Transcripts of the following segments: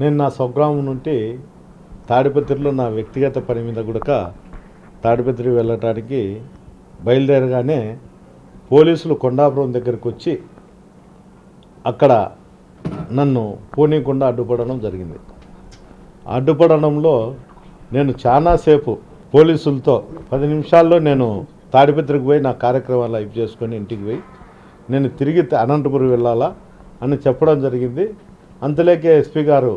నేను నా స్వగ్రామం నుండి తాడిపత్రిలో నా వ్యక్తిగత పని మీద కూడా తాడిపత్రి వెళ్ళటానికి బయలుదేరగానే పోలీసులు కొండాపురం దగ్గరికి వచ్చి అక్కడ నన్ను పోనీకుండా అడ్డుపడడం జరిగింది. అడ్డుపడడంలో నేను చాలాసేపు పోలీసులతో పది నిమిషాల్లో నేను తాడిపత్రికి పోయి నా కార్యక్రమాలు అయిపు చేసుకొని ఇంటికి పోయి నేను తిరిగి అనంతపురం వెళ్ళాలా అని చెప్పడం జరిగింది. అంతలేకే ఎస్పీ గారు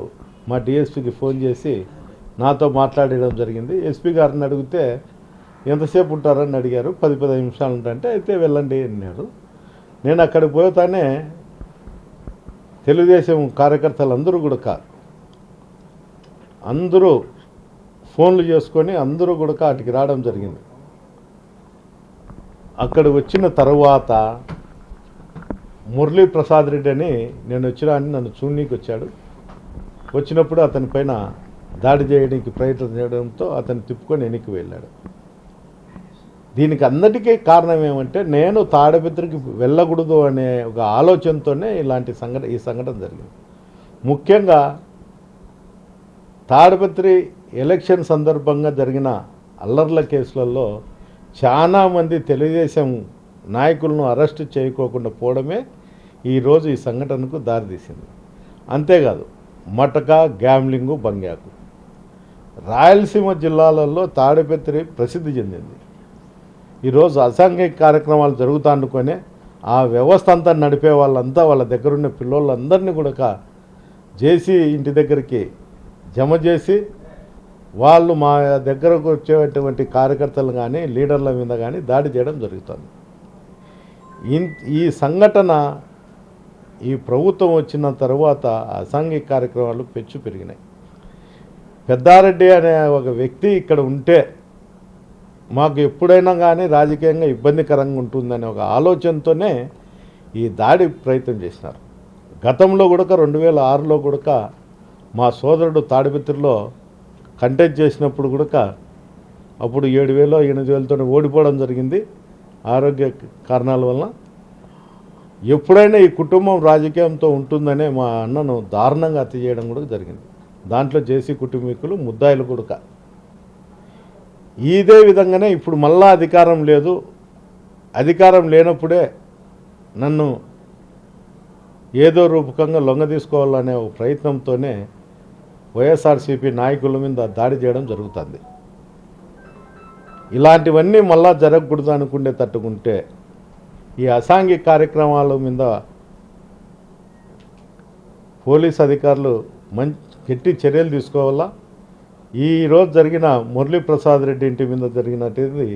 మా డిఎస్పీకి ఫోన్ చేసి నాతో మాట్లాడడం జరిగింది. ఎస్పీ గారిని అడిగితే ఎంతసేపు ఉంటారని అడిగారు. పది పది నిమిషాలు ఉంటాయంటే అయితే వెళ్ళండి అన్నాడు నేను అక్కడికి పోతానే తెలుగుదేశం కార్యకర్తలు అందరూ కూడా కాదు అందరూ ఫోన్లు చేసుకొని అందరూ కూడా అటుకి రావడం జరిగింది. అక్కడ వచ్చిన తర్వాత మురళీ ప్రసాద్ రెడ్డి అని నేను వచ్చినా అని నన్ను చూడనీకి వచ్చాడు. వచ్చినప్పుడు అతని పైన దాడి చేయడానికి ప్రయత్నం చేయడంతో అతను తిప్పుకొని వెనక్కి వెళ్ళాడు. దీనికి అందరికీ కారణం ఏమంటే నేను తాడపత్రికి వెళ్ళకూడదు అనే ఒక ఆలోచనతోనే ఇలాంటి సంఘటన ఈ సంఘటన జరిగింది. ముఖ్యంగా తాడపత్రి ఎలక్షన్ సందర్భంగా జరిగిన అల్లర్ల కేసులలో చాలామంది తెలుగుదేశం నాయకులను అరెస్ట్ చేయకోకుండా పోవడమే ఈరోజు ఈ సంఘటనకు దారితీసింది. అంతేకాదు మటక గ్యామ్లింగు బంగ్యాకు. రాయలసీమ జిల్లాలలో తాడిపత్రి ప్రసిద్ధి చెందింది. ఈరోజు అసాంఘిక కార్యక్రమాలు జరుగుతా అనుకునే ఆ వ్యవస్థ అంతా నడిపే వాళ్ళంతా వాళ్ళ దగ్గరున్న పిల్లోళ్ళందరినీ కూడా జేసీ ఇంటి దగ్గరికి జమ చేసి వాళ్ళు మా దగ్గరకు వచ్చేటువంటి కార్యకర్తలు కానీ లీడర్ల మీద కానీ దాడి చేయడం జరుగుతుంది. ఈ సంఘటన ఈ ప్రభుత్వం వచ్చిన తర్వాత అసాంఘిక కార్యక్రమాలు పెచ్చు పెరిగినాయి. పెద్దారెడ్డి అనే ఒక వ్యక్తి ఇక్కడ ఉంటే మాకు ఎప్పుడైనా కానీ రాజకీయంగా ఇబ్బందికరంగా ఉంటుందనే ఒక ఆలోచనతోనే ఈ దాడి ప్రయత్నం చేసినారు. గతంలో కూడా రెండు వేల ఆరులో కూడా మా సోదరుడు తాడిపత్రిలో కంటెస్ట్ చేసినప్పుడు కూడా అప్పుడు ఏడు వేలు ఎనిమిది వేలతో ఓడిపోవడం జరిగింది. ఆరోగ్య కారణాల వలన ఎప్పుడైనా ఈ కుటుంబం రాజకీయంతో ఉంటుందనే మా అన్నను దారుణంగా హత్య చేయడం కూడా జరిగింది. దాంట్లో జేసీ కుటుంబీకులు ముద్దాయిలు కూడా ఇదే విధంగానే ఇప్పుడు మళ్ళా అధికారం లేదు. అధికారం లేనప్పుడే నన్ను ఏదో రూపకంగా లొంగ తీసుకోవాలనే ప్రయత్నంతోనే వైఎస్ఆర్సీపీ నాయకుల మీద దాడి చేయడం జరుగుతుంది. ఇలాంటివన్నీ మళ్ళా జరగకూడదు అనుకుంటే తట్టుకుంటే ఈ అసాంఘిక కార్యక్రమాల మీద పోలీస్ అధికారులు మంచి గట్టి చర్యలు తీసుకోవాలా? ఈరోజు జరిగిన మురళీప్రసాద్ రెడ్డి ఇంటి మీద జరిగినది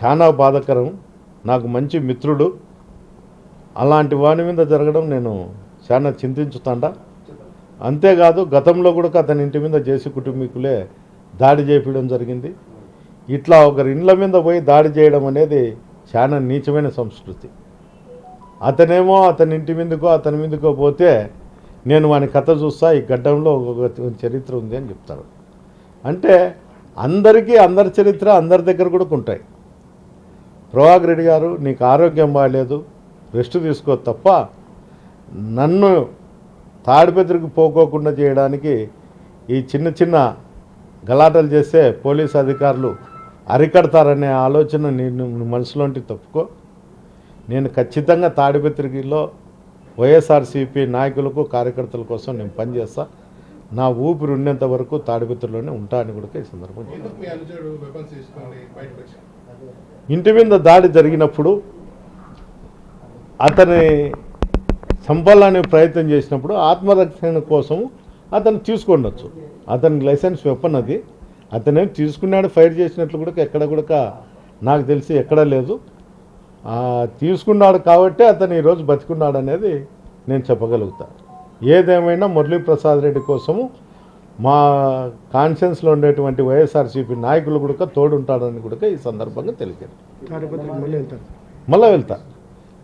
చాలా బాధాకరం. నాకు మంచి మిత్రుడు. అలాంటి వాని మీద జరగడం నేను చాలా చింతించుతాండా. అంతేకాదు గతంలో కూడా అతని ఇంటి మీద జేసీ కుటుంబీకులే దాడి చేపించడం జరిగింది. ఇట్లా ఒకరి ఇండ్ల మీద పోయి దాడి చేయడం అనేది చాలా నీచమైన సంస్కృతి. అతనేమో అతని ఇంటి మీదకో అతని మీదకో పోతే నేను వాని కథ చూస్తా ఈ గడ్డంలో ఒక చరిత్ర ఉంది అని చెప్తాడు అంటే అందరికీ అందరి చరిత్ర అందరి దగ్గర కూడా ఉంటాయి. ప్రభాకర్ రెడ్డి గారు నీకు ఆరోగ్యం బాగాలేదు రెస్ట్ తీసుకో తప్ప నన్ను తాడిపెద్దరికి పోకోకుండా చేయడానికి ఈ చిన్న చిన్న గలాటలు చేస్తే పోలీస్ అధికారులు అరికడతారనే ఆలోచన నేను మనసులోంటి తప్పుకో. నేను ఖచ్చితంగా తాడిపత్రికలో వైఎస్ఆర్సీపీ నాయకులకు కార్యకర్తల కోసం నేను పనిచేస్తా. నా ఊపిరి ఉన్నంత వరకు తాడిపత్రిలోనే ఉంటా అని కూడా ఈ సందర్భంగా వచ్చాడు ఇంటి మీద దాడి జరిగినప్పుడు అతని చంపాలనే ప్రయత్నం చేసినప్పుడు ఆత్మరక్షణ కోసం అతను తీసుకుండొచ్చు అతనికి లైసెన్స్ వెపన్ అది. అతనేం తీసుకున్నాడు ఫైర్ చేసినట్లు కూడా ఎక్కడ కూడా నాకు తెలిసి ఎక్కడా లేదు. తీసుకున్నాడు కాబట్టి అతను ఈరోజు బతికున్నాడు అనేది నేను చెప్పగలుగుతా. ఏదేమైనా మురళీ ప్రసాద్ రెడ్డి కోసము మా కాన్షియన్స్లో ఉండేటువంటి వైఎస్ఆర్సీపీ నాయకులు కూడా తోడుంటాడని కూడా ఈ సందర్భంగా తెలిపారు మళ్ళీ వెళ్తా.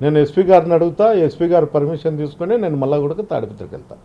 నేను ఎస్పీ గారిని అడుగుతా ఎస్పీ గారు పర్మిషన్ తీసుకొని నేను మళ్ళీ కూడా తాడిపత్రికి వెళ్తా.